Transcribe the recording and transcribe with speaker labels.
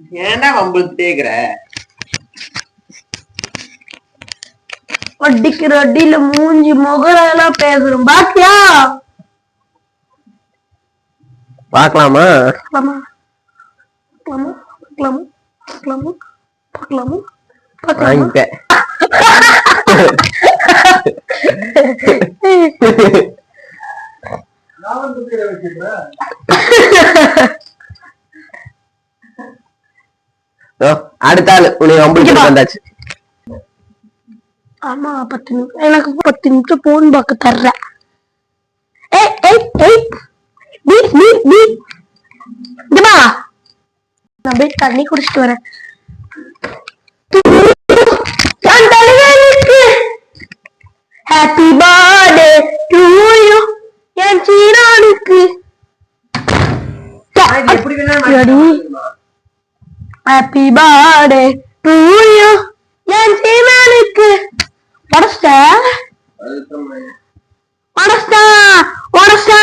Speaker 1: ஏன்டா வம்பளுத்துட்டே கேக்குற?
Speaker 2: அடிக்கிற அடியில மூஞ்சி முகரெல்லாம் பேசுறோம். பாக்கியா
Speaker 1: பாக்கலாமா?
Speaker 2: பாக்கலாமா? பாக்கலாமா?
Speaker 1: பாக்கலாமா? பாக்கலாமா? அடுத்த ஆளு. உன்னை வம்பிழுத்து வந்தாச்சு.
Speaker 2: ஆமா பத்து நிமிஷம். எனக்கு பத்து நிமிஷம் போன் பார்க்க தர்ற ஏய் ஏய் ஏய். நீ நீ நான் போய் தண்ணி குடிச்சிட்டு வரேன். ஹாப்பி பர்த்டே டு யூ என் சீரானுக்கு.
Speaker 1: எப்படி
Speaker 2: Ready? Happy birthday to you என் சீரானுக்கு உடச்சிட்ட உடச்சிட்டா உடச்சிட்டா